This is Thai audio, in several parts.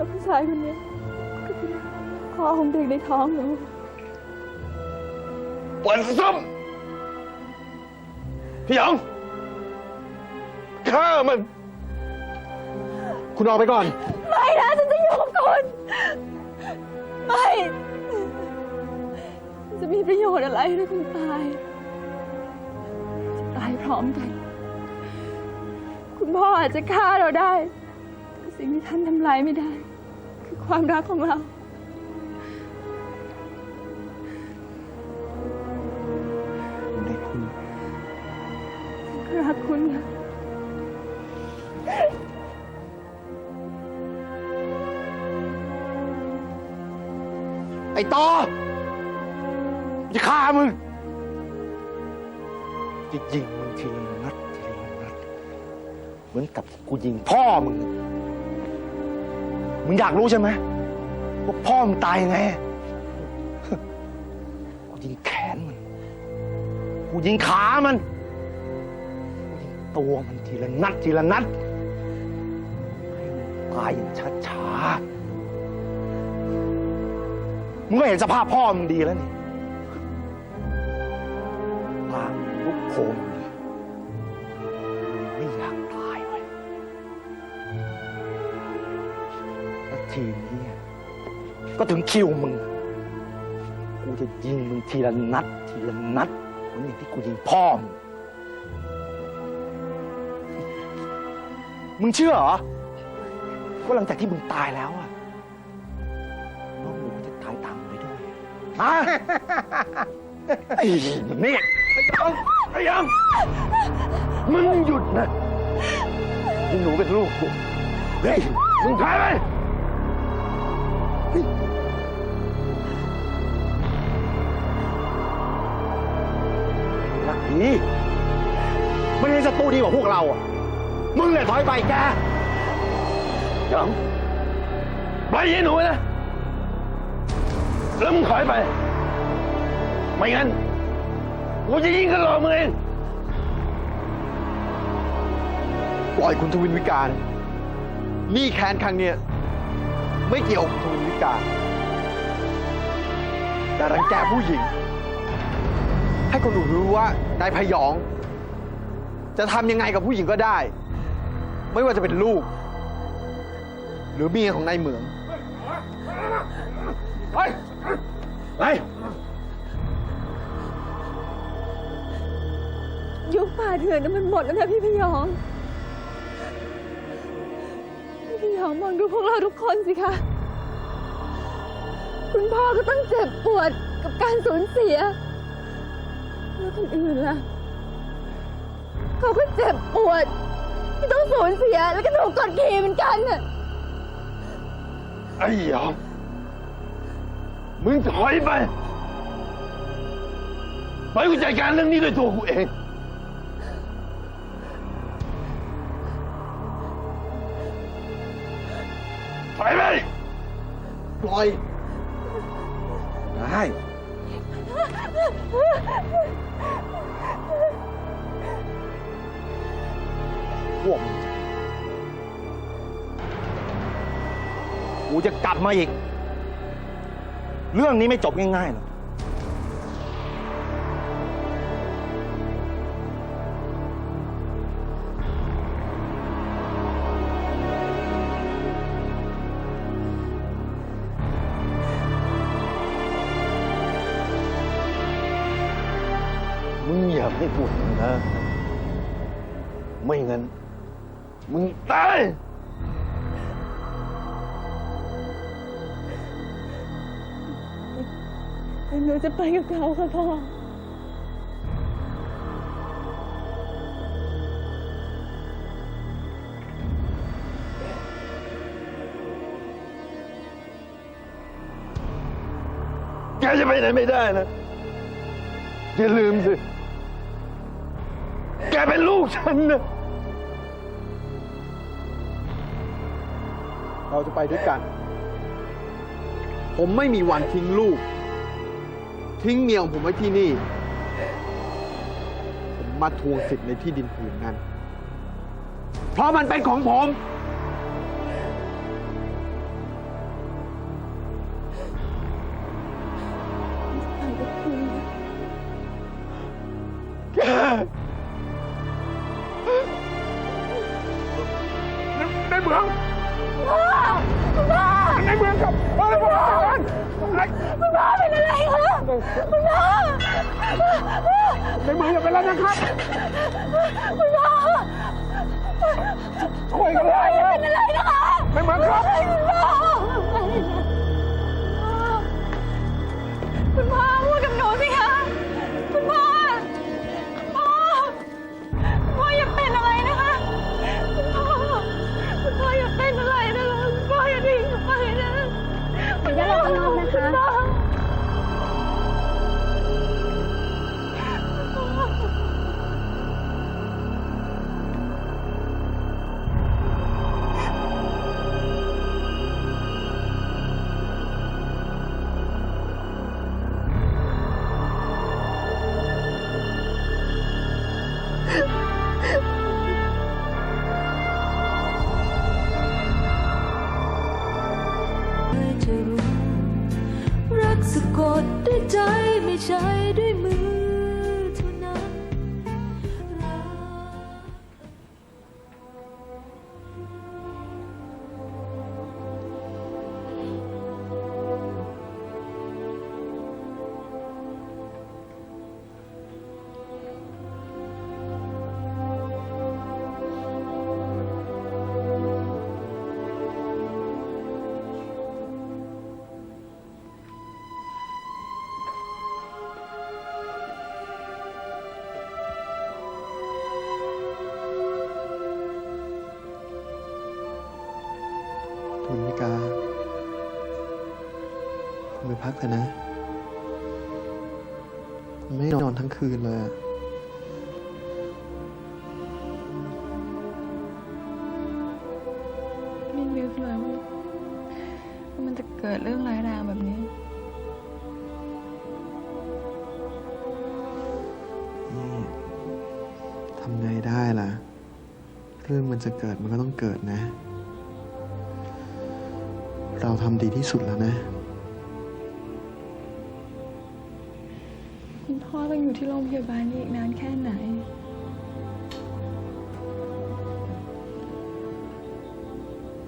แล้วผู้ชายคนนี้ก็คือพ่อของเด็กในท้องหนูปวนส้มพี่หยองฆ่ามัน คุณออกไปก่อน ไม่นะฉันจะอยู่กับคุณไม่จะมีประโยชน์อะไรถ้าคุณตายจะตายพร้อมกัน คุณพ่ออาจจะฆ่าเราได้แต่สิ่งที่ท่านทำลายไม่ได้ คือความรักของเราเด็กคุณ รักคุณนะไอ้ต่อจะฆ่ามึงจะยิงมึงทีละนัดทีละนัด เหมือนกับกูยิงพ่อมึง มึงอยากรู้ใช่ไหมว่าพ่อมึงตายยังไงกูยิงแขนมัน กูยิงขามันกูยิงตัวมันทีละนัดทีละนัดตายอย่างช้าๆมึงก็เห็นสภาพพ่อมึงดีแล้วนี่ตามลุกโคล ทีนี้เนี่ย ก็ถึงคิวมึง กูจะยิงมึงทีละนัด ทีละนัดเหมือนอย่างที่กูยิงพ่อมึง มึงเชื่อเหรอว่าหลังจากที่มึงตายแล้วอะน้องหนูจะตายตามไปด้วยฮะไอ้นี่ไอ้ยังไอ้ยังมึงหยุดนะนี่หนูเป็นลูกกูเฮ้ยมึงถอยไป รักดีไม่ใช่ศัตรูดีกว่าพวกเราอะ มึงเนี่ยถอยไปแกยังไปยิงหนูนะ แล้วมึงถอยไป ไม่งั้น กูจะยิงกันหลอกมึงเอง ปล่อยคุณทวินวิการ นี่แค้นครั้งเนี้ยไม่เกี่ยวกับคุณทวินวิการ แต่รังแกผู้หญิง ให้คนอื่นรู้ว่านายพยอง จะทำยังไงกับผู้หญิงก็ได้ ไม่ว่าจะเป็นลูก หรือเมียของนายเหมืองไปไปยุคป่าเถื่อนนั้นมันหมดแล้วนะพี่พยอง พี่พยองมองดูพวกเราทุกคนสิคะ คุณพ่อก็ต้องเจ็บปวดกับการสูญเสีย แล้วคนอื่นล่ะ เขาก็เจ็บปวด ที่ต้องสูญเสียแล้วก็ถูกกดขี่เหมือนกันน่ะไอ้หยองมึงถอยไป ไปกูจัดการเรื่องนี้ด้วยตัวกูเอง ถอยไป ปล่อย ได้ วกมึงกูจะกลับมาอีก เรื่องนี้ไม่จบง่ายๆหรอก ตาย หนูจะไปกับเขาค่ะพ่อ แกจะไปไหนไม่ได้นะ อย่าลืมสิ แกเป็นลูกฉันนะ เราจะไปด้วยกัน ผมไม่มีวันทิ้งลูก ทิ้งเมียของผมไว้ที่นี่ ผมมาทวงสิทธิ์ในที่ดินผืนนั้น เพราะมันเป็นของผมแกในเมือง。 คุณพ่อในเมืองครับเฮ้ยพ่อคุณพ่อเป็นอะไรคะคุณพ่อในเมืองอย่าไปแล้วนะครับคุณพ่อช่วยกันเลยเป็นอะไรนะคะในเมืองครับคุณพ่อคุณพ่อ ใจไม่ใช่ คุณไปพักเถอะนะคุณไม่ได้นอนทั้งคืนเลยอะไม่นึกเลยว่าว่ามันจะเกิดเรื่องร้ายแรงแบบนี้นี่ทำไงได้ล่ะ เรื่องมันจะเกิดมันก็ต้องเกิดนะ เราทำดีที่สุดแล้วนะ คุณพ่อต้องอยู่ที่โรงพยาบาลนี้อีกนานแค่ไหน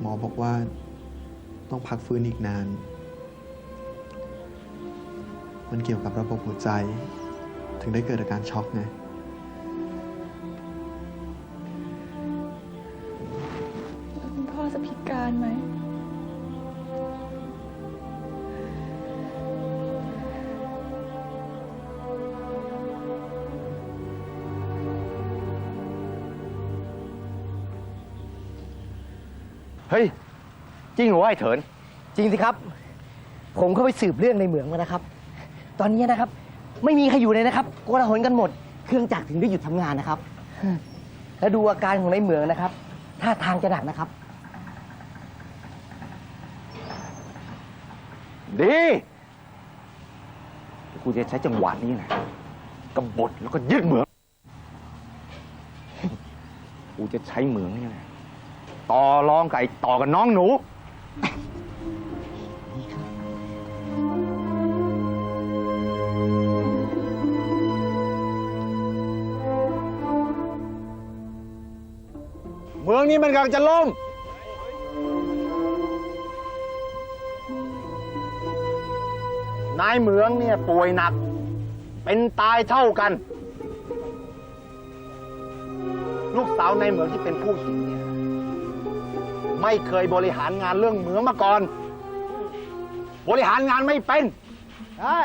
หมอบอกว่าต้องพักฟื้นอีกนาน มันเกี่ยวกับระบบหัวใจ ถึงได้เกิดอาการช็อกไงแล้วคุณพ่อจะพิการไหม จริงเหรอวะไอ้เถิน จริงสิครับ ผมเข้าไปสืบเรื่องในเหมืองมานะครับ ตอนนี้นะครับ ไม่มีใครอยู่เลยนะครับโกลาหลกันหมด เครื่องจักรถึงได้หยุดทำงานนะครับ แล้วดูอาการของในเหมืองนะครับท่าทางจะหนักนะครับ ดีกูจะใช้จังหวะนี้นะกบฏแล้วก็ยึดเหมือง กูจะใช้เหมืองนี่แหละต่อรองไก่ต่อกับน้องหนู เมืองนี้มันกำลังจะล่ม นายเหมืองเนี่ยป่วยหนัก เป็นตายเท่ากัน ลูกสาวนายเหมืองที่เป็นผู้หญิงเนี่ย ไม่เคยบริหารงานเรื่องเหมืองมาก่อน บริหารงานไม่เป็นใช่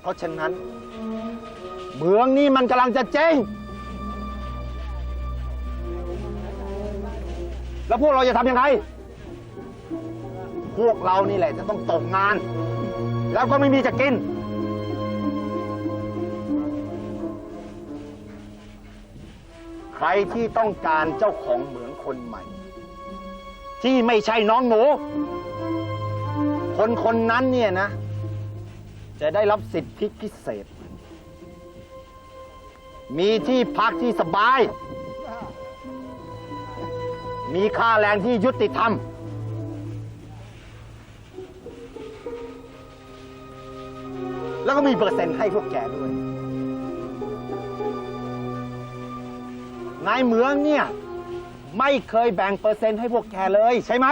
เพราะฉะนั้นเหมืองนี้มันกำลังจะเจ๊งแล้วพวกเราจะทำยังไง พวกเรานี่แหละจะต้องตกงาน แล้วก็ไม่มีจะกิน ใครที่ต้องการเจ้าของเหมืองคนใหม่ ที่ไม่ใช่น้องหนู คนคนนั้นเนี่ยนะ จะได้รับสิทธิพิเศษ มีที่พักที่สบาย มีค่าแรงที่ยุติธรรม แล้วก็มีเปอร์เซ็นต์ให้พวกแกด้วย นายเหมืองเนี่ย ไม่เคยแบ่งเปอร์เซ็นต์ให้พวกแกเลยใช่ไหม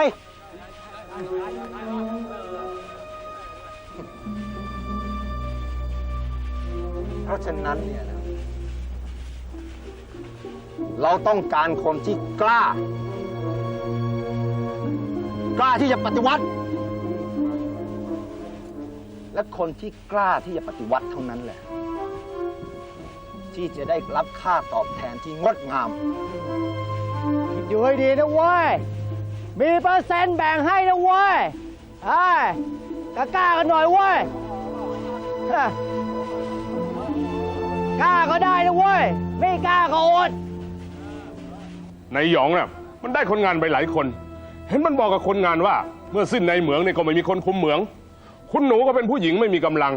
เพราะฉะนั้นเนี่ยนะ เราต้องการคนที่กล้า กล้าที่จะปฏิวัติ และคนที่กล้าที่จะปฏิวัติเท่านั้นแหละ ที่จะได้รับค่าตอบแทนที่งดงาม คิดดูให้ดีนะเว้ย มีเปอร์เซ็นต์แบ่งให้นะเว้ยไอ้กล้ากันหน่อยเว้ยฮะกล้าก็ได้นะเว้ย ไม่กล้าก็อดในหยองน่ะมันได้คนงานไปหลายคน เห็นมันบอกกับคนงานว่า เมื่อสิ้นในเหมืองเนี่ยก็ไม่มีคนคุมเหมือง คุณหนูก็เป็นผู้หญิงไม่มีกำลัง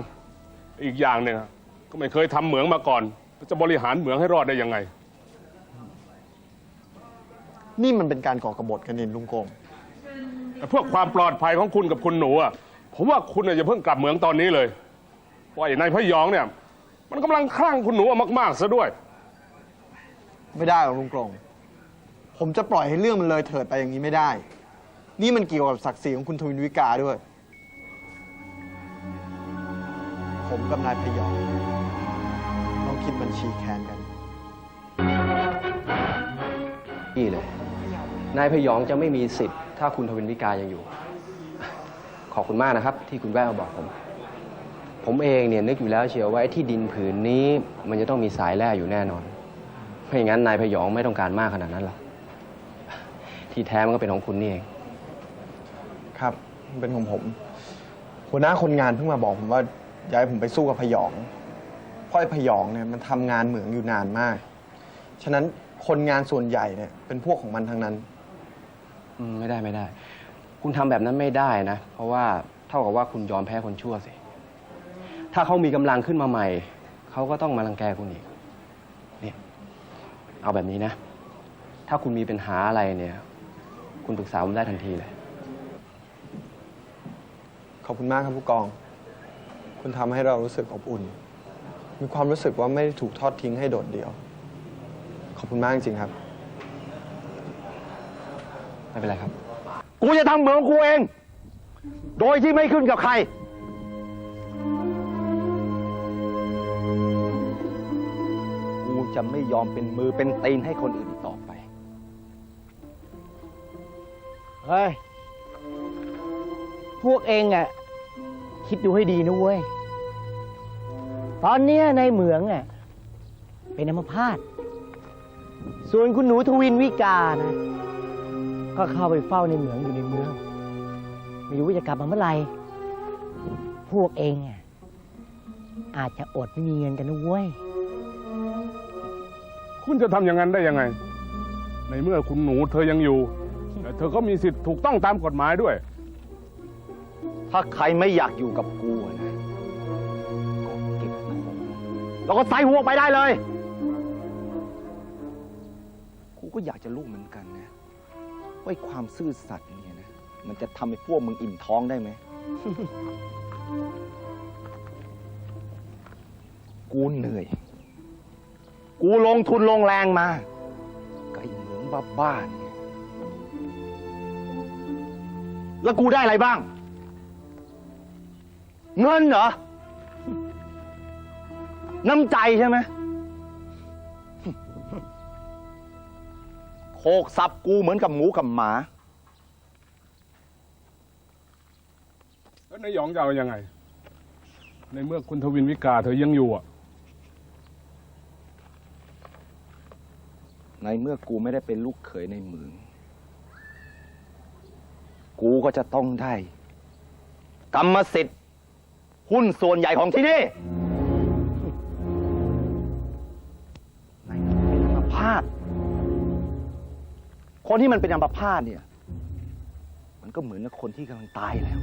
อีกอย่างเนี่ยก็ไม่เคยทำเหมืองมาก่อน จะบริหารเหมืองให้รอดได้ยังไง นี่มันเป็นการก่อกบฏกันนินลุงโกงแต่เพื่อความปลอดภัยของคุณกับคุณหนูอะผมว่าคุณน่ะอย่าเพิ่งกลับเหมืองตอนนี้เลยเพราะไอ้นายพะยองเนี่ย มันกำลังคลั่งคุณหนูเอามากๆซะด้วย ไม่ได้หรอกลุงโกงผมจะปล่อยให้เรื่องมันเลยเถิดไปอย่างนี้ไม่ได้ นี่มันเกี่ยวกับศักดิ์ศรีของคุณทวินวิกาด้วย ผมกับนายพยองต้องคิดบัญชีแค้นกัน นี่เลย นายพยองจะไม่มีสิทธิ์ถ้าคุณทวินวิกายังอยู่ ขอบคุณมากนะครับ ที่คุณแววบอกผม ผมเองเนี่ยนึกอยู่แล้วเชียวว่าไอ้ที่ดินผืนนี้ มันจะต้องมีสายแร่อยู่แน่นอนไม่อย่างนั้นนายพยองไม่ต้องการมากขนาดนั้นหรอกที่แท้มันก็เป็นของคุณนี่เอง ครับเป็นของผม หัวหน้าคนงานเพิ่งมาบอกผมว่าย้ายผมไปสู้กับพยองเพราะไอ้พยองเนี่ยมันทำงานเหมืองอยู่นานมาก ฉะนั้นคนงานส่วนใหญ่เนี่ยเป็นพวกของมันทั้งนั้น อืมไม่ได้ไม่ได้ คุณทำแบบนั้นไม่ได้นะ เพราะว่าเท่ากับว่าคุณยอมแพ้คนชั่วสิ ถ้าเขามีกำลังขึ้นมาใหม่ เขาก็ต้องมารังแกคุณอีกเนี่ยเอาแบบนี้นะ ถ้าคุณมีปัญหาอะไรเนี่ย คุณปรึกษาผมได้ทันทีเลย ขอบคุณมากครับผู้กอง คุณทำให้เรารู้สึกอบอุ่น มีความรู้สึกว่าไม่ได้ถูกทอดทิ้งให้โดดเดี่ยว ขอบคุณมากจริงๆครับ ไม่เป็นไรครับ กูจะทำเหมืองของกูเอง โดยที่ไม่ขึ้นกับใคร กูจะไม่ยอมเป็นมือเป็นตีนให้คนอื่นอีกต่อไป เฮ้ย พวกเองอะ คิดดูให้ดีนะเว้ย ตอนเนี้ยในเหมืองอะ เป็นอัมพาต ส่วนคุณหนูทวินวิกานะ ก็เข้าไปเฝ้าในเหมืองอยู่ในเมือง ไม่รู้ว่าจะกลับมาเมื่อไหร่ พวกเองอะอาจจะอดไม่มีเงินกันนะเว้ย คุณจะทำอย่างนั้นได้ยังไง ในเมื่อคุณหนูเธอยังอยู่แต่เธอก็มีสิทธิ์ถูกต้องตามกฎหมายด้วย ถ้าใครไม่อยากอยู่กับกูอะนะก็เก็บของแล้วก็ใส่หัวไปได้เลย กูก็อยากจะรู้เหมือนกันนะ ว่าไอ้ความซื่อสัตย์เนี่ยนะ มันจะทำให้พวกมึงอิ่มท้องได้ไหม กูเหนื่อย กูลงทุนลงแรงมากับไอ้เหมืองบ้าๆเนี่ยแล้วกูได้อะไรบ้าง เงินเหรอ น้ำใจใช่ไหม โคกสับกูเหมือนกับหมูกับหมา แล้วนายหยองจะเอายังไง ในเมื่อคุณทวินวิกาเธอยังอยู่อะ ในเมื่อกูไม่ได้เป็นลูกเขยในเมือง กูก็จะต้องได้ กรรมสิทธิ์ หุ้นส่วนใหญ่ของที่นี่ในเป็นอัมพาต คนที่มันเป็นอัมพาตเนี่ย มันก็เหมือนกับคนที่กำลังตายแล้ว